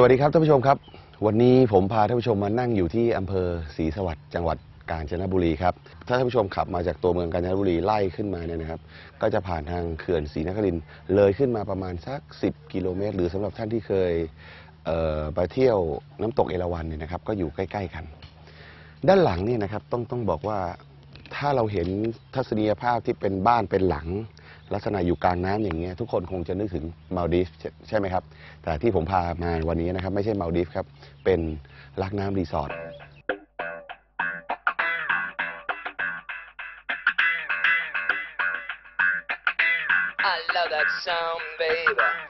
สวัสดีครับท่านผู้ชมครับ วันนี้ผมพาท่านผู้ชมมานั่งอยู่ที่อำเภอศรีสวัสดิ์จังหวัดกาญจนบุรีครับถ้าท่านผู้ชมขับมาจากตัวเมืองกาญจนบุรีไล่ขึ้นมาเนี่ยนะครับ ก็จะผ่านทางเขื่อนศรีนครินทร์เลยขึ้นมาประมาณสัก 10 กิโลเมตร หรือสำหรับท่านที่เคยเไปเที่ยวน้ำตกเอราวัณเนี่ยนะครับ ก็อยู่ใกล้ ๆ กัน ด้านหลังเนี่ยนะครับต้องต้องบอกว่าถ้าเราเห็นทัศนียภาพที่เป็นบ้านเป็นหลัง ลักษณะอยู่กลางน้ำอย่างเงี้ยทุกคนคงจะนึกถึงมาลดีฟใช่ไหมครับ แต่ที่ผมพามาวันนี้นะครับ ไม่ใช่มาลดีฟครับ เป็นลักน้ำรีสอร์ท I love that sound, baby.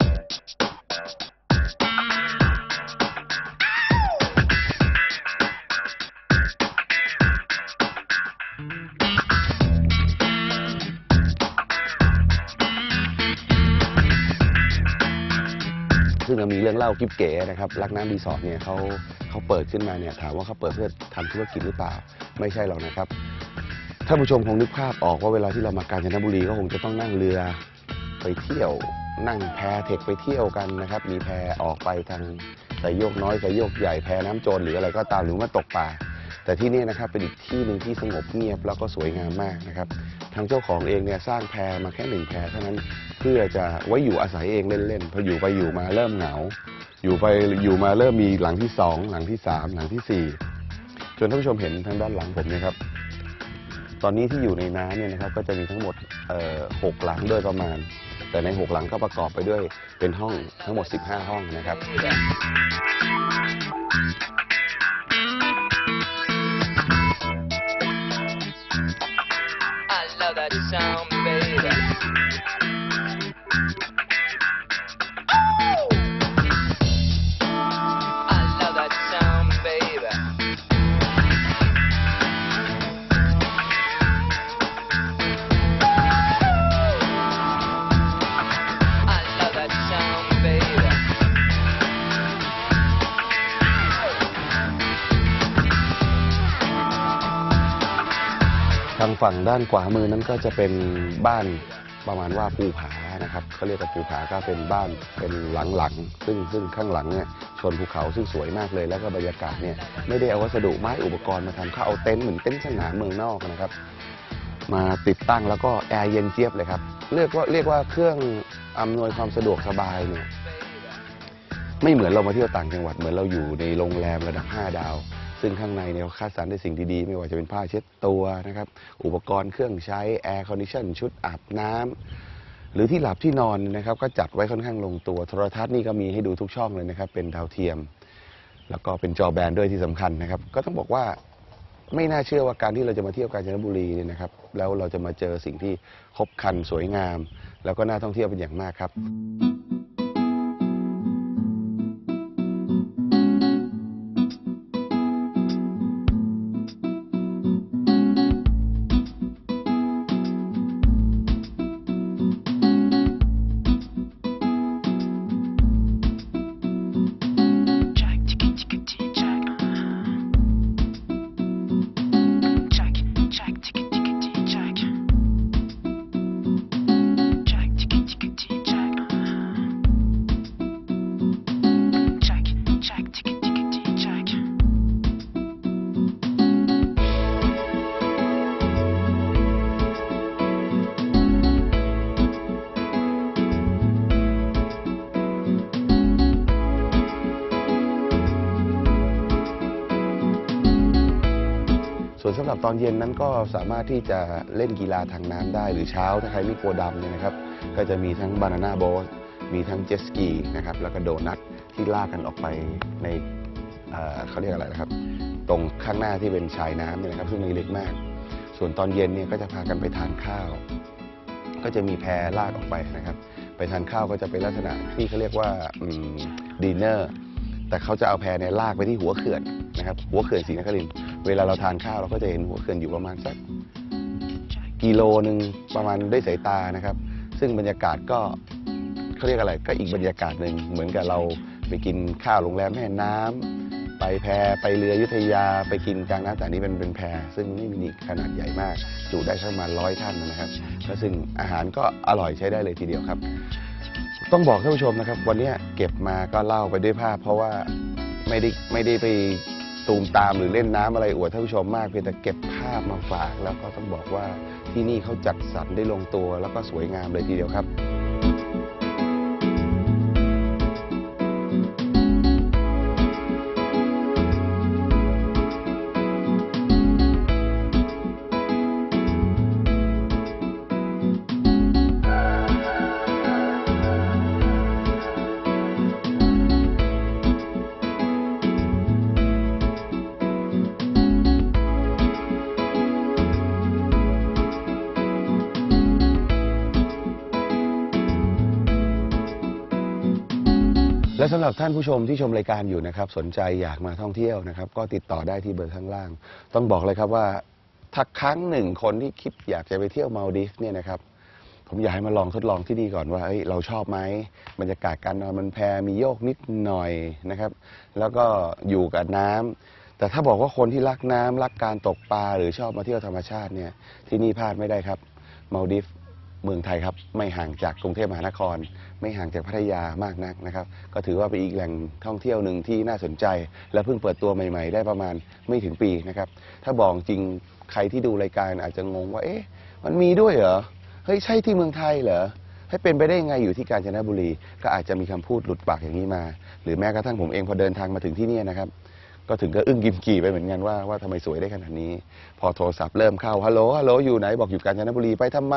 เรามีเรื่องเล่ากิ๊บเก๋นะครับลักน้ำรีสอร์ทเนี่ยเขาเขาเปิดขึ้นมาเนี่ยถามว่าเขาเปิดเพื่อทำธุรกิจหรือเปล่า ไม่ใช่หรอกนะครับท่านผู้ชมคงนึกภาพออกว่าเวลาที่เรามากาญจนบุรีก็คงจะต้องนั่งเรือไปเที่ยวนั่งแพเทคไปเที่ยวกันนะครับ มีแพออกไปทางสายโยกน้อยสายโยกใหญ่แพน้ำโจรหรืออะไรก็ตามหรือว่าตกปลาแต่ที่นี่นะครับเป็นอีกที่หนึ่งที่สงบเงียบแล้วก็สวยงามมากนะครับทางเจ้าของเองเนี่ยสร้างแพมาแค่หนึ่งแพเท่านั้น เพื่อจะไว้อยู่อาศัยเองเล่นๆพออยู่ไปอยู่มาเริ่มเหงา อยู่ไปอยู่มาเริ่มมีหลังที่สองหลังที่สามหลังที่สี่จนท่านผู้ชมเห็นทางด้านหลังผมเนะครับ ตอนนี้ที่อยู่ในน้ำเนี่ยนะครับก็จะมีทั้งหมดเอ่อหกหลังด้วยประมาณ แต่ในหกหลังก็ประกอบไปด้วยเป็นห้องทั้งหมด 15 ห้องนะครับ ทางฝั่งด้านขวามือนั้นก็จะเป็นบ้านประมาณว่าภูผานะครับเขาเรียกว่าภูผาก็เป็นบ้านเป็นหลังๆซึ่งซึ่งข้างหลังเนี่ยชนภูเขาซึ่งสวยมากเลย แล้วก็บรรยากาศเนี่ยไม่ได้เอาวัสดุไม้อุปกรณ์มาทำเขาเอาเต็นท์เหมือนเต็นท์สนามเมืองนอกนะครับ มาติดตั้งแล้วก็แอร์เย็นเจี๊ยบเลยครับเรียกว่าเรียกว่าเครื่องอำนวยความสะดวกสบายเนี่ยไม่เหมือนเรามาเที่ยวต่างจังหวัดเหมือนเราอยู่ในโรงแรมระดับ 5 ดาว ซึ่งข้างในเนี่ยเขาคัดสรรด้สิ่งดีๆ ไม่ว่าจะเป็นผ้าเช็ดตัวนะครับ อุปกรณ์เครื่องใช้แอร์คอนดิชันชุดอาบน้ำหรือที่หลับที่นอนนะครับ ก็จัดไว้ค่อนข้างลงตัว โทรทัศน์นี่ก็มีให้ดูทุกช่องเลยนะครับ เป็นดาวเทียม แล้วก็เป็นจอแบนด้วยที่สำคัญนะครับ ก็ต้องบอกว่าไม่น่าเชื่อว่าการที่เราจะมาเที่ยวกาญจนบุรีเนี่ยนะครับ แล้วเราจะมาเจอสิ่งที่ครบครันสวยงาม แล้วก็น่าท่องเที่ยวเป็นอย่างมากครับ หรับตอนเย็นนั้นก็สามารถที่จะเล่นกีฬาทางน้ำได้ หรือเช้าถ้าใครไม่กลัวดำเนี่ยนะครับ ก็จะมีทั้งบานาน่าโบ๊ทมีทั้งเจสกีนะครับ แล้วก็โดนัทที่ลากกันออกไปในเอ่อเขาเรียกอะไรนะครับ ตรงข้างหน้าที่เป็นชายน้ำเนี่ยนะครับ ซึ่งไม่ลึกมาก ส่วนตอนเย็นเนี่ยก็จะพากันไปทานข้าว ก็จะมีแพลากออกไปนะครับ ไปทานข้าวก็จะเป็นลักษณะที่เขาเรียกว่าดินเนอร์แต่เขาจะเอาแพเนี่ยลากไปที่หัวเขื่อนนะครับ หัวเขื่อนศรีนครินทร์เวลาเราทานข้าวเราก็จะเห็นหัวเขื่อนอยู่ประมาณสักกิโลหนึ่งประมาณด้วยสายตานะครับ ซึ่งบรรยากาศก็เขาเรียกอะไรก็อีกบรรยากาศหนึ่งเหมือนกับเราไปกินข้าวโรงแรมแม่น้ำไปแพไปเรือยุธยาไปกินกลางน้ำแต่นี้เป็นเป็นแพซึ่งไม่มีขนาดใหญ่มากจุได้ประมาณร้อยท่านนะครับแล้วซึ่งอาหารก็อร่อยใช้ได้เลยทีเดียวครับ ต้องบอกท่านผู้ชมนะครับ วันนี้เก็บมาก็เล่าไปด้วยภาพ เพราะว่าไม่ได้ไม่ได้ไป ตูมตามหรือเล่นน้ำอะไรอวดท่านผู้ชมมากเพียงแต่เก็บภาพมาฝาก แล้วก็ต้องบอกว่าที่นี่เขาจัดสรรได้ลงตัว แล้วก็สวยงามเลยทีเดียวครับ สำหรับท่านผู้ชมที่ชมรายการอยู่นะครับ สนใจอยากมาท่องเที่ยวนะครับ ก็ติดต่อได้ที่เบอร์ข้างล่าง ต้องบอกเลยครับว่าถ้าครั้งหนึ่งคนที่คิดอยากจะไปเที่ยวมาลดีฟเนี่ยนะครับ ผมอยากให้มาลองทดลองที่นี่ก่อนว่าเอ้ยเราชอบไหมบรรยากาศการนอนมันแพรมีโยกนิดหน่อยนะครับ แล้วก็อยู่กับน้ำแต่ถ้าบอกว่าคนที่รักน้ำรักการตกปลาหรือชอบมาเที่ยวธรรมชาติเนี่ยที่นี่พลาดไม่ได้ครับมาลดีฟ เมืองไทยครับไม่ห่างจากกรุงเทพมหานคร ไม่ห่างจากพัทยามากนักนะครับ ก็ถือว่าเป็นอีกแหล่งท่องเที่ยวหนึ่งที่น่าสนใจ และเพิ่งเปิดตัวใหม่ ๆ ได้ประมาณไม่ถึงปีนะครับ ถ้าบอกจริงใครที่ดูรายการอาจจะงงว่าเอ๊ะมันมีด้วยเหรอเฮ้ยใช่ที่เมืองไทยเหรอให้เป็นไปได้ยังไงอยู่ที่กาญจนบุรี ก็อาจจะมีคำพูดหลุดปากอย่างนี้มา หรือแม้กระทั่งผมเองพอเดินทางมาถึงที่นี่นะครับก็ถึงก็อึ้งกิมกี่ไปเหมือนกันว่าว่าทำไมสวยได้ขนาดนี้ พอโทรศัพท์เริ่มเข้าฮัลโหลฮัลโหลอยู่ไหนบอกอยู่กาญจนบุรีไปทำไม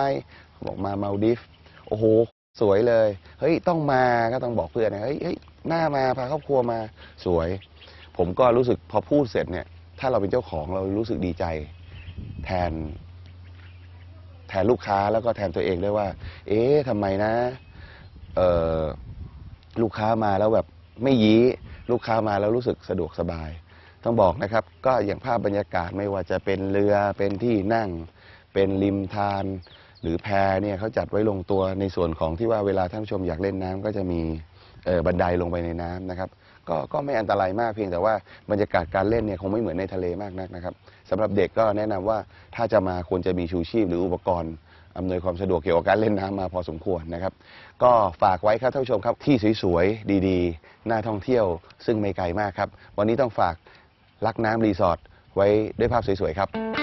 บอกมามาลดิฟโอ้โห สวยเลย เฮ้ยต้องมาก็ต้องบอกเพื่อนนะเฮ้ยเฮ้ยหน้ามาพาครอบครัวมาสวย ผมก็รู้สึกพอพูดเสร็จเนี่ย ถ้าเราเป็นเจ้าของเรารู้สึกดีใจ แทน แทนลูกค้าแล้วก็แทนตัวเองด้วยว่า เอ๊ะทำไมนะเออลูกค้ามาแล้วแบบไม่ยี้ลูกค้ามาแล้วรู้สึกสะดวกสบาย ต้องบอกนะครับ ก็อย่างภาพบรรยากาศไม่ว่าจะเป็นเรือเป็นที่นั่ง เป็นริมทาน หรือแพเนี่ยเขาจัดไว้ลงตัวในส่วนของที่ว่าเวลาท่านผู้ชมอยากเล่นน้ำก็จะมีบันไดลงไปในน้ำนะครับก็ก็ไม่อันตรายมากเพียงแต่ว่าบรรยากาศการเล่นเนี่ยคงไม่เหมือนในทะเลมากนักนะครับสำหรับเด็กก็แนะนำว่าถ้าจะมาควรจะมีชูชีพหรืออุปกรณ์อำนวยความสะดวกเกี่ยวกับการเล่นน้ำมาพอสมควรนะครับ ก็ฝากไว้ครับท่านผู้ชมครับที่สวยๆ ดีๆ น่าท่องเที่ยว ซึ่งไม่ไกลมากครับ วันนี้ต้องฝากรักน้ำรีสอร์ทไว้ด้วยภาพสวยๆ ครับ